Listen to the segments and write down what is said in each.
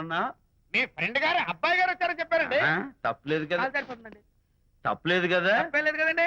అన్నా. మీ ఫ్రెండ్ గారు అబ్బాయి గారు వచ్చారని చెప్పారండి. తప్పలేదు కదా. సరిపోతుందండి. తప్పలేదు కదా. తప్పలేదు కదండి.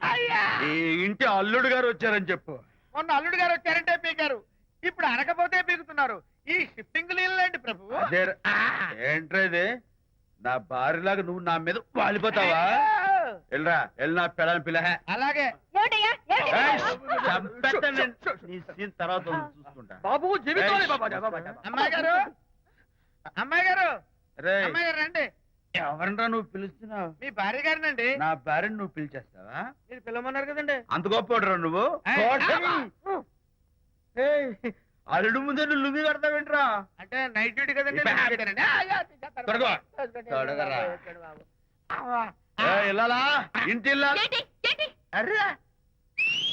అయ్యా! ఈ ఇంటి అల్లుడు గారు వచ్చారని చెప్పు. మొన్న అల్లుడు గారు వచ్చారంటే పీకారు. ఇప్పుడు అనకపోతే పీకుతున్నారు. ఈ షిఫ్టింగ్ నీళ్ళండి ప్రభు? అదే ఏంట్రా ఇది? నా భార్యలాగా నువ్వు నా మీద వాలిపోతావా? వెళ్ళరా వెళ్ళి నా పెళ్ళని పిల్ల అలాగే. బాబు అమ్మాయి గారు! నువ్వు పిలుస్తున్నావు? మీ భార్య గారినండి. నా భార్యను నువ్వు పిలిచేస్తావా? మీరు పిలవమన్నారు కదండి. అంత గొప్ప నువ్వు. అల్లుడు ముందే నువ్వు లుంగి కడతావేంట్రా అంటే నైట్ డ్యూటీ కదండి ఇంటి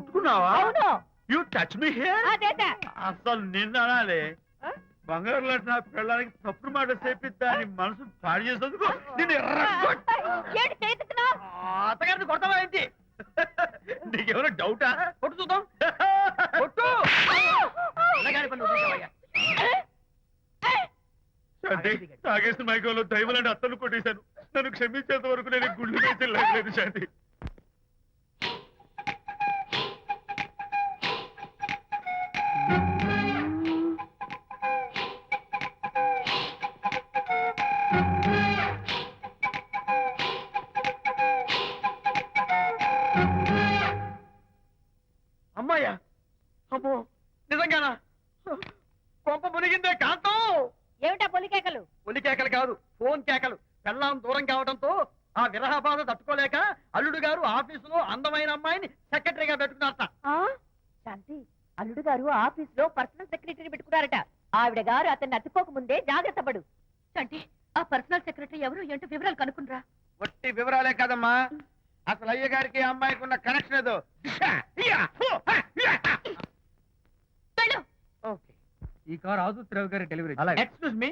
ముట్టుకున్నావా? అవును. యూ టచ్ మీ హియర్ అదేట అసలు నిన్న అనాలి. బంగారు లాంటి నా పిల్లలకి తప్పుడు మాట చెప్పి దాని మనసు పాడు చేసేందుకు నేను ఏంటి చేతుకున్నావు? అత్తగారిని కొడతావా ఏంటి? నీకేమైనా డౌటా కొట్టు చూద్దాం. కొట్టు. తాగేసిన మైకంలో దైవం లాంటి అత్తను కొట్టేశాను. నన్ను క్షమించేంత వరకు నేను గుళ్ళు వేసి లేదు శాంతి. గారు ఆఫీసులో అందమైన అమ్మాయిని సెక్రటరీగా పెట్టుకున్నారట. ఆ? శాంతి అల్లుడు గారు ఆఫీస్లో పర్సనల్ సెక్రటరీ పెట్టుకున్నారట. ఆవిడ గారు అతన్ని అతుక్కోక ముందే జాగ్రత్త పడు. శాంతి ఆ పర్సనల్ సెక్రటరీ ఎవరు? ఏంటో వివరాలు కనుక్కునరా వట్టి వివరాలే కదమ్మా. అసలు అయ్య గారికి అమ్మాయికి ఉన్న కనెక్షన్ ఏదో. వెళ్ళు. ఓకే. ఈ కార్ ఆదుత్రావు గారి డెలివరీ ఎక్స్క్యూజ్ మీ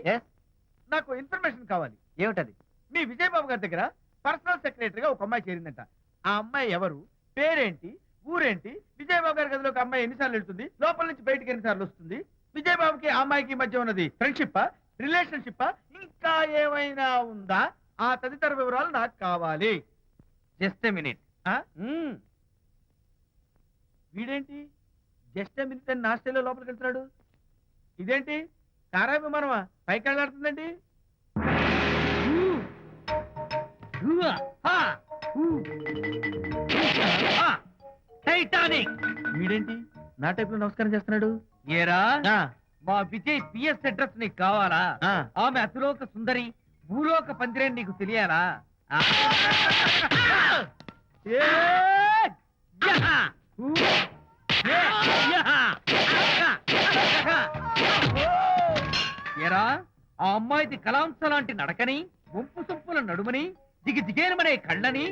నాకు ఇన్ఫర్మేషన్ కావాలి. ఏమిటది? మీ విజయబాబు గారి దగ్గర పర్సనల్ సెక్రటరీగా ఒక అమ్మాయి చేరిందంట. ఆ అమ్మాయి ఎవరు? పేరేంటి? ఊరేంటి? విజయబాబు గారి గదిలో ఒక అమ్మాయి ఎన్నిసార్లు వెళ్తుంది? లోపల నుంచి బయటికి ఎన్నిసార్లు వస్తుంది? విజయబాబుకి ఆ అమ్మాయికి మధ్య ఉన్నది ఫ్రెండ్షిప్ రిలేషన్షిప్ ఇంకా ఏమైనా ఉందా? ఆ తదితర వివరాలు నాకు కావాలి. Just minute. వీడేంటి? జస్ట్ మినిట్ అని నాస్టేలో లోపలికి వెళ్తున్నాడు. ఇదేంటి? కారా విమానమా పైకి వెళ్ళాడుతుందండి టైటానిక్. వీడేంటి? నా టైప్లో నమస్కారం చేస్తున్నాడు? ఏరా? మా విజయ్ పిఎస్ అడ్రస్ నీకు కావాలా. ఆమె అతిలోక సుందరి భూలోక పందిరేని నీకు తెలియాలా! ఏరా? ఆ అమ్మాయిది కలాంస లాంటి నడకని వంపు సొంపుల నడుమని దిగి దిగేనమనే కళ్ళని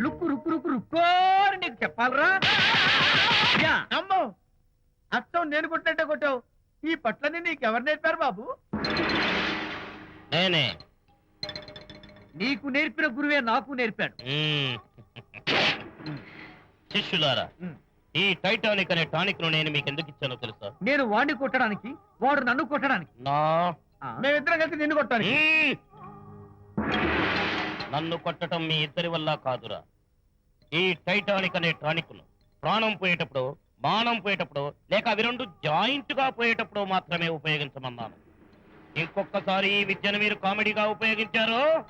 లుక్కు రుక్కు రుక్కు రుక్కోని నీకు చెప్పాలరా యా! అమ్మో అచ్చం నేను కొట్టినట్టే కొట్టావు ఈ పట్లని నీకు ఎవరు నేర్పారు బాబు నేనే నీకు నేర్పిన గురువే నాకు నేర్పాడు. శిష్యులారా. ఈ టైటానిక్ అనే టానిక్ను నేను మీకు ఎందుకు ఇచ్చానో తెలుసా నేను వాణ్ణి కొట్టడానికి వాడు నన్ను కొట్టడానికి? మేమిద్దరం కలిసి నిన్ను కొట్టాను మ్మ్. నన్ను కొట్టడం మీ ఇద్దరి వల్ల కాదురా. ఈ టైటానిక్ అనే టానిక్ను ప్రాణం పోయేటప్పుడు బాణం పోయేటప్పుడు లేక అవి రెండు జాయింట్గా పోయేటప్పుడు మాత్రమే ఉపయోగించమన్నాను. ఇంకొకసారి ఈ విద్యను మీరు కామెడీగా ఉపయోగించారు?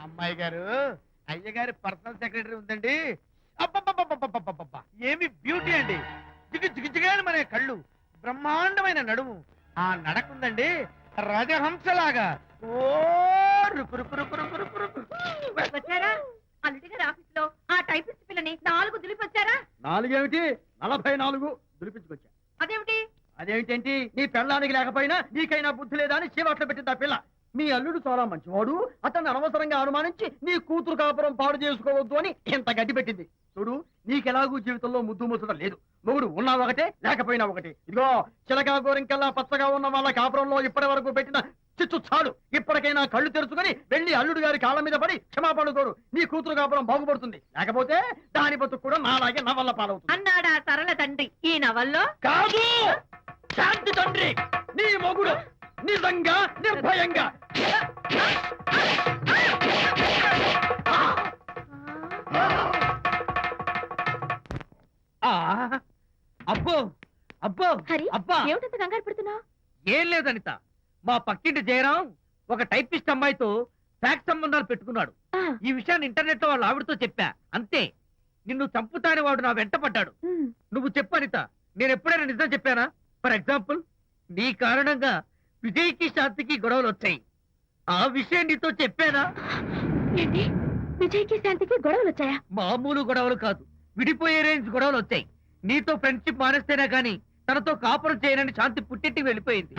అమ్మాయి గారు అయ్యగారి పర్సనల్ సెక్రటరీ ఉందండి. ఏమి బ్యూటీ అండి. మన కళ్ళు. బ్రహ్మాండమైన నడుము. ఆ నడకుందండి రాజహంసలాగా. ఓ ఆ నాలుగు నలభై నాలుగు దులిపించుకొచ్చా. అదేమిటి? నీ పెళ్ళానికి లేకపోయినా నీకైనా బుద్ధి లేదా అని చీవాట్లు పెట్టింది ఆ పిల్ల. మీ అల్లుడు చాలా మంచివాడు. అతన్ని అనవసరంగా అనుమానించి నీ కూతురు కాపురం పాడు చేసుకోవద్దు అని ఇంత గడ్డి పెట్టింది. చూడు నీకెలాగూ జీవితంలో ముద్దు ముచ్చట లేదు. మొగుడు ఉన్నా ఒకటే లేకపోయినా ఒకటి. ఇదిగో చిలకా గోరింకల్లా పచ్చగా ఉన్న వాళ్ళ కాపురంలో ఇప్పటి వరకు పెట్టిన చిచ్చు చాలు. ఇప్పటికైనా కళ్ళు తెరుచుకొని వెళ్ళి అల్లుడు గారి కాళ్ళ మీద పడి క్షమాపణ కోరు. నీ కూతురు కాపురం బాగుపడుతుంది. లేకపోతే దాని బతుకు కూడా నాలాగే నవల్ల పాలవుతుంది. అన్నాడా సరళ తండ్రి. ఈ నవల్లో? కాదు! శాంతి తండ్రి! నీ మొగుడు! నిజంగా నిర్భయంగా. ఆ అబ్బో అబ్బో హరి అబ్బా. ఏమిటంత కంగారు పడుతున్నావు? ఏం లేదు అనిత. మా పక్కింటి జయరాం ఒక టైపిస్ట్ అమ్మాయితో ఫ్యాక్స్ సంబంధాలు పెట్టుకున్నాడు. ఈ విషయాన్ని ఇంటర్నెట్లో వాళ్ళ ఆవిడతో చెప్పా. అంతే. నిన్ను చంపుతాని వాడు నా వెంట పడ్డాడు. నువ్వు చెప్పు అనిత. నేను ఎప్పుడైనా నిజం చెప్పానా? ఫర్ ఎగ్జాంపుల్ నీ కారణంగా విజయ్కి శాంతికి గొడవలు వచ్చాయి. ఆ విషయం నీతో చెప్పానా? ఏంటి? విజయ్కి శాంతికి గొడవలు వచ్చాయా? మామూలు గొడవలు కాదు. విడిపోయే రేంజ్ గొడవలు వచ్చాయి. నీతో ఫ్రెండ్షిప్ మానేస్తేనే గాని తనతో కాపురం చేయనని శాంతి పుట్టింటికి వెళ్ళిపోయింది.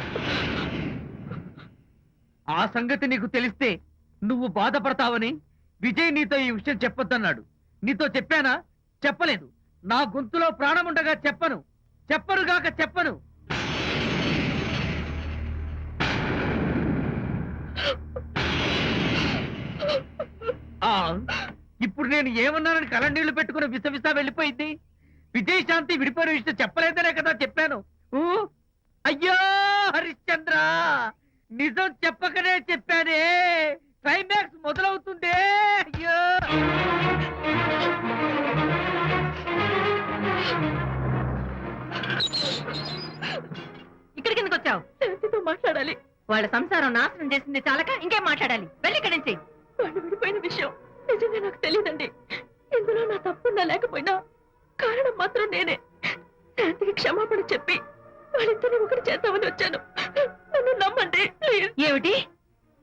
ఆ సంగతి నీకు తెలిస్తే నువ్వు బాధపడతావని విజయ్ నీతో ఈ విషయం చెప్పొద్దన్నాడు. నీతో చెప్పానా? చెప్పలేదు. నా గొంతులో ప్రాణం ఉండగా చెప్పను. చెప్పనుగాక చెప్పను. ఇప్పుడు నేను ఏమన్నానని కళ్ళనీళ్ళు పెట్టుకుని విసవిసా వెళ్ళిపోయింది. విజయ్ శాంతి విడిపోయిన విషయం చెప్పలేదనే కదా చెప్పాను. అయ్యో హరిశ్చంద్ర! నిజం చెప్పకనే చెప్పానే. క్లైమాక్స్ మొదలవుతుందే. అయ్యో! ఇక్కడికి ఎందుకు వచ్చావు? మాట్లాడాలి. వాళ్ళ సంసారం నాశనం చేసింది చాలక ఇంకేం మాట్లాడాలి? వెళ్ళి ఇక్కడి నుంచి. వాళ్ళు విడిపోయిన విషయం నిజంగా నాకు తెలియదండి ఇందులో నా తప్పున్నా లేకపోయినా కారణం మాత్రం నేనే. శాంతికి క్షమాపణ చెప్పి వాళ్ళిద్దరిని ఒకటి చేద్దామని వచ్చాను. నన్ను నమ్మండి ఏమిటి?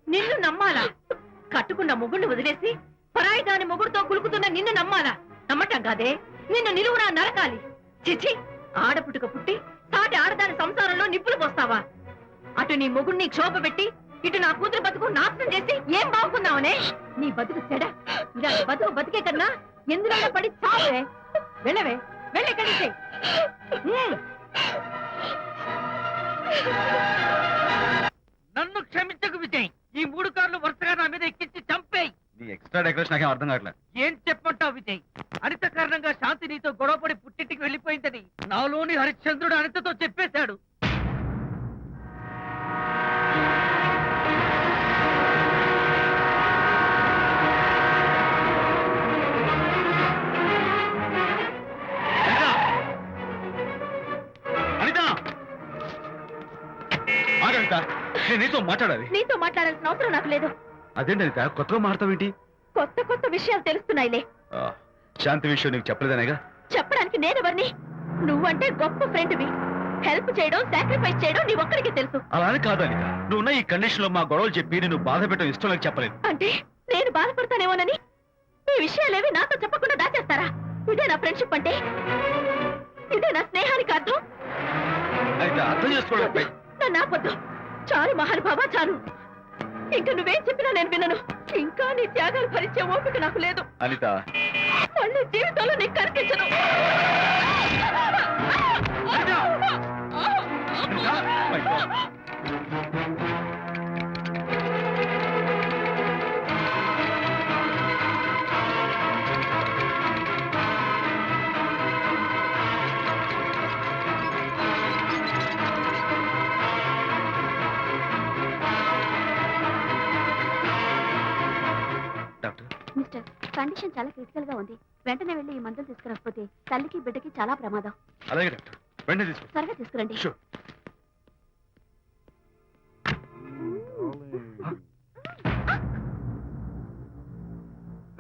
నిన్ను నమ్మాలా? కట్టుకున్న మొగుడిని వదిలేసి పరాయి దాని మొగుడుతో కులుకుతున్న నిన్ను నమ్మాలా? నమ్మటం కాదే. నిన్ను నిలువునా నరకాలి. చిచి ఆడపుట్టుక పుట్టి తాటి ఆడదాని సంసారంలో నిప్పులు పోస్తావా? అటు నీ మొగుడిని క్షోభ పెట్టి ఇటు నా కూతురు బతుకు నాశనం చేసి ఏం బాగున్నావనే నీ బతుకు చెడ. ఇలాంటి బతుకు బతికే కన్నా ఎందులో పడి చావే. వెళ్ళవే. వెళ్ళి. హ్మ్. నన్ను క్షమించకు విజయ్. ఈ మూడు కార్లు వరుసగా నా మీద ఎక్కించి చంపేయి. నీ ఎక్స్ట్రా డెకరేషన్ నాకేం అర్థం కావట్లేదు ఏం చెప్పంటావు విజయ్? అనిత కారణంగా శాంతి నీతో గొడవపడి పుట్టింటికి వెళ్ళిపోయిందని నాలోని హరిశ్చంద్రుడు అనితతో చెప్పేశాడు. నేను నీతో మాట్లాడాలి. నీతో మాట్లాడాల్సిన అవసరం నాకు లేదు. అదేంటి అనిత కొత్తగా మాట్లాడతావేంటి కొత్త కొత్త విషయాలు తెలుస్తున్నాయిలే. ఆ, శాంతి విషయం నీకు చెప్పలేదనేగా? చెప్పడానికి నేనెవరిని? నువ్వంటే గొప్ప ఫ్రెండ్వి. హెల్ప్ చేయడం సాక్రిఫైస్ చేయడం నీ ఒక్కడికి తెలుసు. అలా అని కాదు అనిత. నువ్వున్న ఈ కండిషన్లో మా గొడవలు చెప్పి నేను బాధ పెట్టడం ఇష్టం లేక చెప్పలేదు. అంటే నేను బాధపడతానేమోనని? ఈ విషయాలేవి నాతో చెప్పకుండా దాచేస్తారా? ఇదే నా ఫ్రెండ్షిప్ అంటే? ఇదే నా స్నేహానికి అర్థం? అనిత అర్థం చేసుకోవడం నన్ను ఆపొద్దు. చాలు మహానుభావ చాలు. ఇంకా నువ్వేం చెప్పినా నేను వినను. ఇంకా నీ త్యాగాలు భరించే ఓపిక నాకు లేదు. అనిత. మళ్ళీ జీవితంలో నీకు కనిపించను my God. కండిషన్ చాలా క్రిటికల్గా ఉంది. వెంటనే వెళ్ళి ఈ మందులు తీసుకురాకపోతే తల్లికి బిడ్డకి చాలా ప్రమాదం. అలాగే డాక్టర్. వెంటనే తీసుకో. త్వరగా తీసుకురండి. Sure.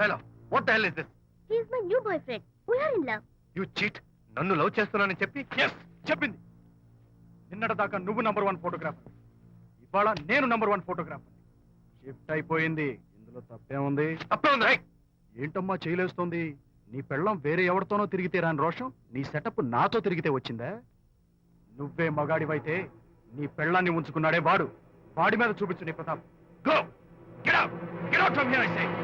Hello what the hell is this he's my new boyfriend we are in love you cheat నన్ను లవ్ చేస్తున్నానని చెప్పి? చెప్పింది. నిన్నటి దాకా నువ్వు నంబర్ వన్ ఫోటోగ్రాఫర్ ఇవాళ నేను నంబర్ వన్ ఫోటోగ్రాఫర్ షిఫ్ట్ అయిపోయింది. ఇందులో తప్పే ఉంది. తప్పే ఉంది ఏంటమ్మా చేయలేస్తోంది? నీ పెళ్ళం వేరే ఎవరితోనో తిరిగితే రాని రోషం నీ సెటప్ నాతో తిరిగితే వచ్చిందా? నువ్వే మగాడివైతే నీ పెళ్ళాన్ని ఉంచుకున్నాడే వాడు. వాడి మీద చూపించు నీ Pratap. Go get out get out from here I say